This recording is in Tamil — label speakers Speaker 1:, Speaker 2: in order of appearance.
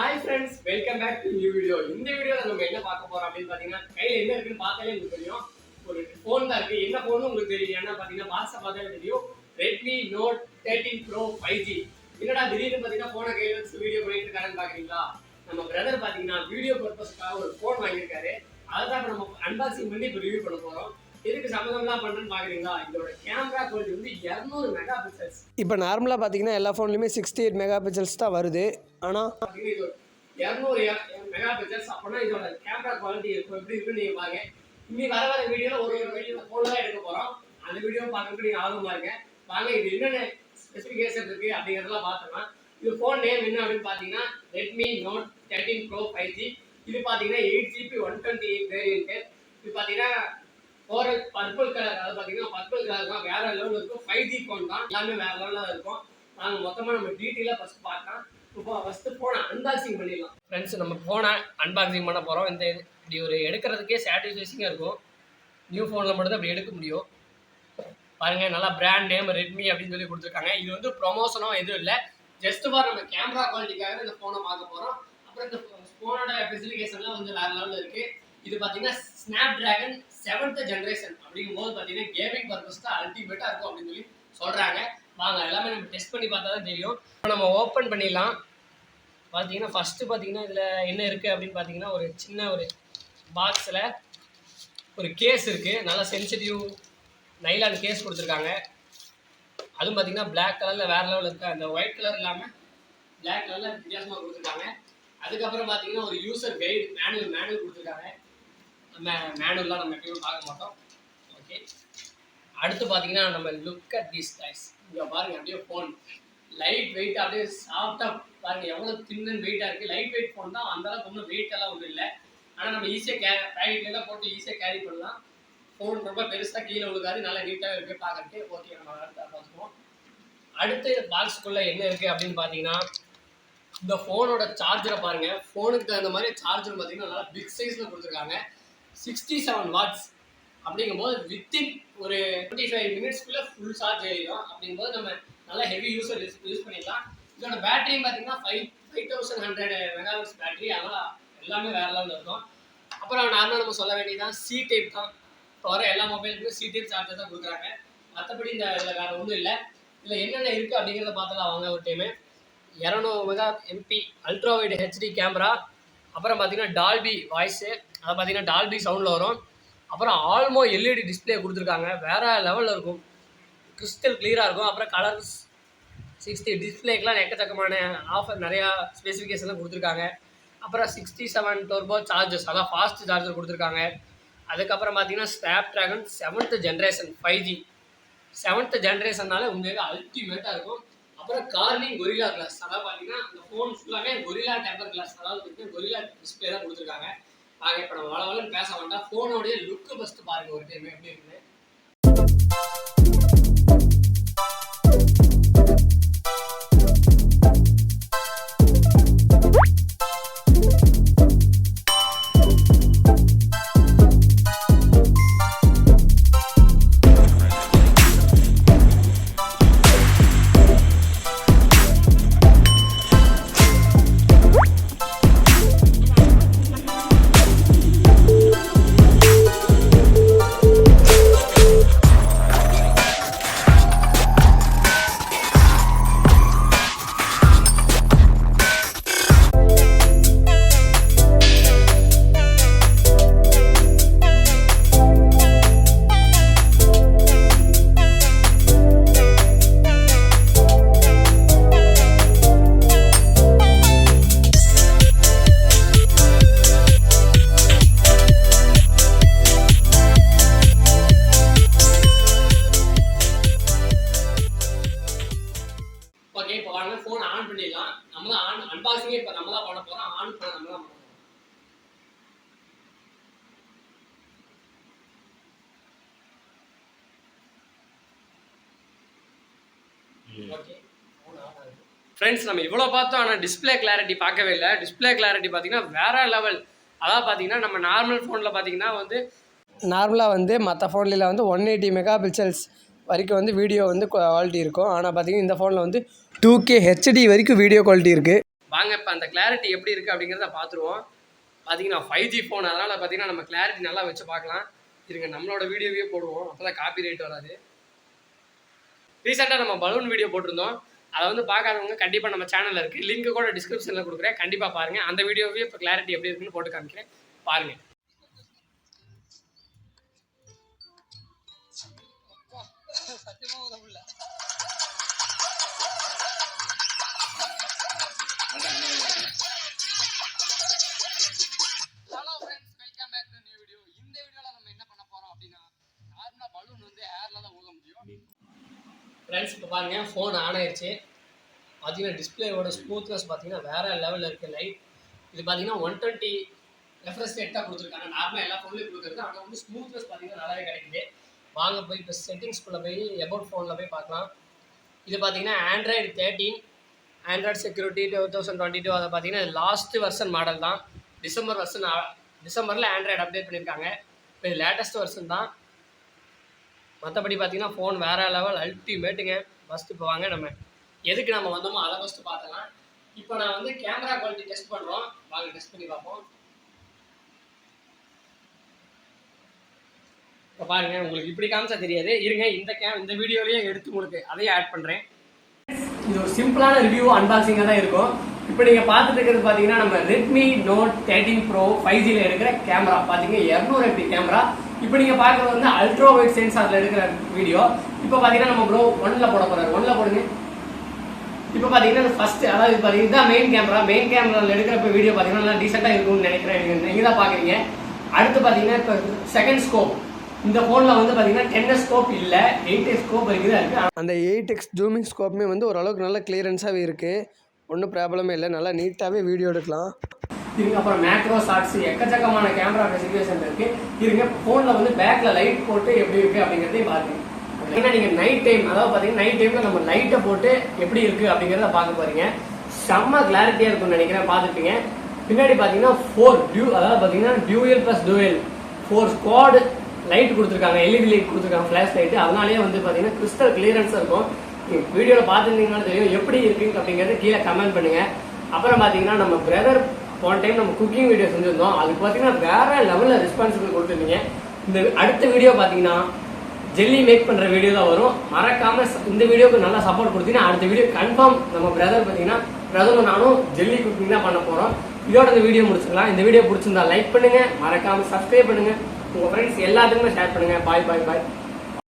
Speaker 1: Hi friends welcome back to new video இந்த வீடியோல நம்ம என்ன பார்க்க போறோம் அப்படின்னு பாத்தீங்கன்னா கையில என்ன இருக்குன்னு பார்த்தாலே உங்களுக்கு தெரியும். ஒரு ஃபோன் தான் இருக்கு. என்ன ஃபோனும் உங்களுக்கு தெரியும் என்ன பாத்தீங்கன்னா பாக்ஸை பார்த்தாலே தெரியும். Redmi note thirteen pro five G என்னடா திடீர்னு பாத்தீங்கன்னா ஃபோனை கையில வச்சு வீடியோ பண்ணிட்டு இருக்காருன்னு பாக்குறீங்களா நம்ம பிரதர் பாத்தீங்கன்னா வீடியோ பர்பஸ்க்காக ஒரு ஃபோன் வாங்கியிருக்காரு. அதை தான் நம்ம அன்பாக்சிங் பண்ணி இப்போ ரிவ்யூ பண்ண போறோம். எதுக்கு சம்மந்தம்லாம் பண்றேன்னு பாக்குறீங்களா? இதோட கேமரா குவாலிட்டி வந்து 200 மெகா பிக்சல்ஸ்
Speaker 2: இப்போ நார்மலாக பார்த்தீங்கன்னா எல்லா ஃபோன்லையுமே சிக்ஸ்டி எயிட் மெகா பிக்சல்ஸ் தான் வருது ஆனால்
Speaker 1: இரநூறு மெகா பிக்சல்ஸ் அப்படின்னா இதோட கேமரா குவாலிட்டி இருக்கும். எப்படி இருக்குன்னு நீங்க பாருங்க. இனி வர வர வீடியோல ஒரு ஒரு வீடியோ ஃபோன் தான் எடுக்க போறோம். அந்த வீடியோ பார்க்கறதுக்கு நீங்க ஆர்வமா இருங்க. வாங்க இது என்னென்ன ஸ்பெசிஃபிகேஷன் இருக்கு அப்படிங்கறதெல்லாம் பார்த்தோம்னா இது ஃபோன் நேம் என்ன அப்படின்னு பாத்தீங்கன்னா Redmi note thirteen pro five G இது பாத்தீங்கன்னா eight GB one twenty eight variant இது பாத்தீங்கன்னா ஃபோர் பர்பிள் கலர் அதாவது பார்த்தீங்கன்னா பர்பிள் கலர் தான். வேற லெவலில் இருக்கும். ஃபைவ் ஜி ஃபோன் தான். எல்லாமே வேற லெவலில் இருக்கும். நாங்கள் மொத்தமாக நம்ம டீட்டெயிலாக ஃபஸ்ட் பார்க்கலாம். இப்போ ஃபஸ்ட்டு ஃபோனை அன்பாக்சிங் பண்ணிடலாம். ஃப்ரெண்ட்ஸ் நம்ம ஃபோனை அன்பாக்சிங் பண்ண போகிறோம் இந்த இது இப்படி ஒரு எடுக்கிறதுக்கே சாட்டிஸ்ஃபைசிங்காக இருக்கும். நியூ ஃபோனில் மட்டும் தான் அப்படி எடுக்க முடியும். பாருங்க நல்லா பிராண்ட் நேம் ரெட்மி அப்படின்னு சொல்லி கொடுத்துருக்காங்க. இது வந்து ப்ரொமோஷனோ எதுவும் இல்லை. ஜஸ்ட் ஃபார் நம்ம கேமரா குவாலிட்டிக்காக இந்த ஃபோனை பார்க்க போகிறோம் அப்புறம் இந்த ஃபோனோட ஸ்பெசிஃபிகேஷன்லாம் வந்து வேறு லெவலில் இருக்குது இது பார்த்தீங்கன்னா ஸ்னாப் டிராகன் செவன்த் ஜென்ரேஷன் அப்படிங்கும்போது பார்த்தீங்கன்னா கேமிங் பர்பஸ் தான் அல்டிமேட்டாக இருக்கும் அப்படின்னு சொல்லி சொல்கிறாங்க வாங்க எல்லாமே நம்ம டெஸ்ட் பண்ணி பார்த்தா தான் தெரியும். இப்போ நம்ம ஓப்பன் பண்ணிடலாம். பார்த்தீங்கன்னா ஃபஸ்ட்டு பார்த்தீங்கன்னா இதில் என்ன இருக்குது அப்படின்னு பார்த்தீங்கன்னா ஒரு சின்ன ஒரு பாக்ஸில் ஒரு கேஸ் இருக்குது நல்லா சென்சிட்டிவ் நைலான் கேஸ் கொடுத்துருக்காங்க. அதுவும் பார்த்தீங்கன்னா பிளாக் கலரில் வேறு லெவலில் இருக்குது அந்த ஒயிட் கலர் இல்லாமல் பிளாக் கலரில் வித்தியாசமாக கொடுத்துருக்காங்க. அதுக்கப்புறம் பார்த்தீங்கன்னா ஒரு யூசர் கைடு மேனுவல் மேனுவல் கொடுத்துருக்காங்க. நம்ம மேனுவலாக நம்ம எப்பயும் பார்க்க மாட்டோம். ஓகே அடுத்து பார்த்தீங்கன்னா நம்ம லுக் அட் தீஸ் கைஸ் இங்கே பாருங்க அப்படியே ஃபோன் லைட் வெயிட் அப்படியே சாஃப்டாக பாருங்க எவ்வளோ தின்னு வெயிட்டாக இருக்குது லைட் வெயிட் ஃபோன் தான் அந்த அளவுக்கு ஒன்றும் வெயிட் எல்லாம் ஒன்றும் இல்லை. ஆனால் நம்ம ஈஸியாக கே பேக்கெட்லாம் போட்டு ஈஸியாக கேரி பண்ணலாம். ஃபோன் ரொம்ப பெருசாக கீழே விழுக்காது நல்லா நீட்டாக இருக்குது பார்க்கறதுக்கு ஓகே நம்ம அடுத்த பார்த்துக்குவோம். அடுத்து பாக்ஸுக்குள்ளே என்ன இருக்குது அப்படின்னு பார்த்தீங்கன்னா இந்த ஃபோனோட சார்ஜரை பாருங்கள் ஃபோனுக்கு தகுந்த மாதிரி சார்ஜர் பார்த்தீங்கன்னா நல்லா பிக் சைஸில் கொடுத்துருக்காங்க. சிக்ஸ்டி செவன் வாட்ஸ் அப்படிங்கும்போது வித்தின் ஒரு டுவெண்ட்டி ஃபைவ் மினிட்ஸ்க்குள்ளே ஃபுல் சார்ஜ் ஆகிடும் அப்படிங்கும்போது நம்ம நல்லா ஹெவி யூஸர் யூஸ் பண்ணிக்கலாம். இதோட பேட்டரியும் பார்த்தீங்கன்னா five five thousand hundred megahertz battery அதெல்லாம் எல்லாமே வேற லெவலில் இருக்கும். அப்புறம் நார்மலாக நம்ம சொல்ல வேண்டியதான் சி டைப் தான். இப்போ வர எல்லா மொபைலுக்குமே சி டைப் சார்ஜர் தான் கொடுக்குறாங்க. மற்றபடி இந்த இதில் வேறு ஒன்றும் இல்லை. இதில் என்னென்ன இருக்குது அப்படிங்கிறத பார்த்தலாம் வாங்க ஒரு டைமு இரநூறு mega MP ultra wide HD camera அப்புறம் பார்த்தீங்கன்னா டால்பி வாய்ஸு அதை பார்த்தீங்கன்னா டால்பி சவுண்டில் வரும். அப்புறம் ஆல்மோ எல்இடி டிஸ்ப்ளே கொடுத்துருக்காங்க. வேறு லெவலில் இருக்கும். கிறிஸ்டல் கிளியராக இருக்கும். அப்புறம் கலர்ஸ் சிக்ஸ்டி டிஸ்பிளேக்கெலாம் எக்கச்சக்கமான ஆஃபர் நிறையா ஸ்பெசிஃபிகேஷன்லாம் கொடுத்துருக்காங்க. அப்புறம் சிக்ஸ்டி செவன் டோர்போ சார்ஜஸ் அதான் ஃபாஸ்ட் சார்ஜர் கொடுத்துருக்காங்க. அதுக்கப்புறம் பார்த்தீங்கன்னா Snapdragon seventh generation five G seventh ஜென்ரேஷன்னால உண்மையாக அல்டிமேட்டாக இருக்கும். அப்புறம் கார்னிங் கொரில்லா கிளாஸ் அதாவது பார்த்தீங்கன்னா அந்த ஃபோன் ஃபுல்லாகவே கொரில்லா டெம்பர் கிளாஸ் அதாவது வந்து கொரில்லா டிஸ்பிளே தான் கொடுத்துருக்காங்க. ஆக இப்போ நம்ம வளவலன்னு பேச வேண்டாம். ஃபோனோடைய லுக்கு ஃபஸ்ட்டு பாருங்க ஒரு டைம் எப்படி இருக்குது ஓகே இப்போ வாங்க ஃபோன் ஆன் பண்ணிடலாம். நம்ம தான் ஆன் அன்பாக்சிங்கே இப்போ நம்ம தான் பண்ண போகிறோம் ஆன் பண்ண நம்ம தான் ஓகே ஃப்ரெண்ட்ஸ் நம்ம இவ்வளோ பார்த்தோம் ஆனால் டிஸ்ப்ளே கிளாரிட்டி பார்க்கவே இல்லை. டிஸ்ப்ளே கிளாரிட்டி பார்த்தீங்கன்னா வேற லெவல் அதாவது பார்த்தீங்கன்னா நம்ம நார்மல் ஃபோனில் பார்த்தீங்கன்னா வந்து
Speaker 2: நார்மலாக வந்து மற்ற ஃபோன்லாம் வந்து ஒன் எயிட்டி மெகா பிக்சல்ஸ் வரைக்கும் வந்து வீடியோ வந்து குவாலிட்டி இருக்கும். ஆனால் பார்த்தீங்கன்னா இந்த ஃபோனில் வந்து டூ கே ஹெச்டி வரைக்கும் வீடியோ குவாலிட்டி இருக்குது வாங்க இப்போ அந்த கிளாரிட்டி எப்படி இருக்குது அப்படிங்கிறத பார்த்துருவோம் பார்த்தீங்கன்னா ஃபைவ் ஜி ஃபோன் அதனால் பார்த்தீங்கன்னா நம்ம கிளாரிட்டி நல்லா வச்சு பார்க்கலாம் இருங்க நம்மளோட வீடியோவே போடுவோம். அப்போ தான் காப்பி ரேட் வராது ரீசெண்டாக நம்ம பலூன் வீடியோ போட்டிருந்தோம். அதை வந்து பார்க்காதவங்க கண்டிப்பாக நம்ம சேனலில் இருக்குது லிங்க் கூட டிஸ்கிரிப்ஷனில் கொடுக்குறேன். கண்டிப்பாக பாருங்கள் அந்த வீடியோவே இப்போ கிளாரிட்டி எப்படி இருக்குன்னு போட்டு காமிக்கிறேன். பாருங்கள் சத்தியமா முடியும். ஃப்ரெண்ட்ஸ் இப்போ பாருங்க ஃபோன் ஆன் ஆயிடுச்சு. பார்த்தீங்கன்னா டிஸ்பிளேயோட ஸ்மூத்னஸ் பார்த்தீங்கன்னா வேற லெவலில் இருக்குது லைட் இது பார்த்தீங்கன்னா ஒன் டுவெண்ட்டி ரெஃப்ரெஷ் ரேட்டாக கொடுத்துருக்காங்க. நார்மலாக எல்லா ஃபோன்லேயும் கொடுக்குறது. ஆனால் வந்து ஸ்மூத்னஸ் பார்த்தீங்கன்னா நல்லாவே கிடைக்குது. வாங்க போய் இப்போ செட்டிங்ஸ்குள்ளே போய் எபவுட் ஃபோனில் போய் பார்க்கலாம். இது பார்த்தீங்கன்னா Android thirteen Android security two thousand twenty two அதை பார்த்தீங்கன்னா லாஸ்ட் வெர்ஷன் மாடல் தான். டிசம்பர் வெர்ஷன் டிசம்பரில் ஆண்ட்ராய்டு அப்டேட் பண்ணியிருக்காங்க இப்போ இது லேட்டஸ்ட் வெர்ஷன் தான். மற்றபடி பார்த்தீங்கன்னா ஃபோன் வேறு லெவல் அல்டிமேட்டுங்க ஃபஸ்ட்டு இப்போ வாங்க நம்ம. எதுக்கு நம்ம வந்தோமோ அதை ஃபஸ்ட்டு பார்த்தலாம் இப்போ நான் வந்து கேமரா குவாலிட்டி டெஸ்ட் பண்ணுறோம் வாங்க டெஸ்ட் பண்ணி பார்ப்போம். இப்போ பாருங்க உங்களுக்கு இப்படி காமிச்சா தெரியாது. இருங்க இந்த கே இந்த வீடியோலையும் எடுத்து உங்களுக்கு அதையும் ஆட் பண்ணுறேன் இது ஒரு சிம்பிளான ரிவ்யூ அன்பாக்சிங்காக தான் இருக்கும். இப்போ நீங்கள் பார்த்துட்டு இருக்கிறது பார்த்தீங்கன்னா நம்ம Redmi note thirteen pro five ஜியில் இருக்கிற கேமரா பார்த்தீங்கன்னா இரநூறு எம்பி கேமரா இப்போ நீங்கள் பார்க்குறது வந்து அல்ட்ரா வைட் சென்சாரில் எடுக்கிற வீடியோ இப்போ பார்த்தீங்கன்னா நம்ம ப்ரோ ஒன்ல போட போகிறாரு ஒன்ல போடுங்க. இப்போ பார்த்தீங்கன்னா ஃபர்ஸ்ட் அதாவது பார்த்தீங்கன்னா இதுதான் மெயின் கேமரா மெயின் கேமராவில் எடுக்கிறப்ப வீடியோ பார்த்தீங்கன்னா நல்லா டீசெண்டாக இருக்கும்னு நினைக்கிறேன். நீங்கள் தான் பார்க்குறீங்க அடுத்து பார்த்தீங்கன்னா இப்போ செகண்ட் ஸ்கோப் இந்த ஃபோனில் வந்து பார்த்தீங்கன்னா டென் ஸ்கோப் இல்லை எயிட் ஸ்கோப் இருக்குது. இருக்கு
Speaker 3: அந்த எயிட் எக்ஸ் ஜூமிங் ஸ்கோப்புமே வந்து ஓரளவுக்கு நல்ல கிளியரன்ஸாகவே இருக்குது ஒன்றும் ப்ராப்ளமே இல்லை. நல்லா நீட்டாகவே வீடியோ எடுக்கலாம்.
Speaker 1: இருங்க அப்புறம் மேக்ரோ ஷாட்ஸ் எக்கச்சக்கமான கேமரா ஸ்பெசிஃபிகேஷன் இருக்கு. இருங்க ஃபோனில் வந்து பேக்ல லைட் போட்டு எப்படி இருக்கு அப்படிங்கிறதையும் பாருங்க. ஏன்னா நீங்க நைட் டைம் அதாவது பாத்தீங்கன்னா நைட் டைம்ல நம்ம லைட்டை போட்டு எப்படி இருக்கு அப்படிங்கிறத பார்க்க போறீங்க. செம்ம கிளாரிட்டியா இருக்கும்னு நினைக்கிறேன் பார்த்துப்பீங்க பின்னாடி பாத்தீங்கன்னா ஃபோர் டியூ அதாவது பாத்தீங்கன்னா dual plus dual four squad light கொடுத்துருக்காங்க எல்இடி லைட் கொடுத்துருக்காங்க ஃப்ளாஷ் லைட் அதனாலேயே வந்து பார்த்தீங்கன்னா கிறிஸ்டல் கிளியரன்ஸ் இருக்கும். வீடியோவில் பார்த்துருந்தீங்கன்னா தெரியும் எப்படி இருக்குங்க அப்படிங்கிறத கீழே கமெண்ட் பண்ணுங்கள் அப்புறம் பார்த்தீங்கன்னா நம்ம பிரதர் போன டைம் நம்ம குக்கிங் வீடியோ செஞ்சிருந்தோம். அதுக்கு பார்த்தீங்கன்னா வேற லெவலில் ரெஸ்பான்சிபிள் கொடுத்துருந்தீங்க. இந்த அடுத்த வீடியோ பார்த்தீங்கன்னா ஜெல்லி மேக் பண்ணுற வீடியோ தான் வரும். மறக்காம இந்த வீடியோக்கு நல்லா சப்போர்ட் கொடுத்தீங்கன்னா அடுத்த வீடியோ கன்ஃபார்ம் நம்ம பிரதர் பார்த்தீங்கன்னா பிரதரும் நானும் ஜெல்லி குக்கிங் தான் பண்ண போகிறோம் இதோட இந்த வீடியோ முடிச்சுக்கலாம். இந்த வீடியோ பிடிச்சிருந்தா லைக் பண்ணுங்கள் மறக்காமல் சப்ஸ்கிரைப் பண்ணுங்கள் உங்க ஃப்ரெண்ட்ஸ் எல்லாத்துக்குமே ஷேர் பண்ணுங்க. பாய் பாய் பாய்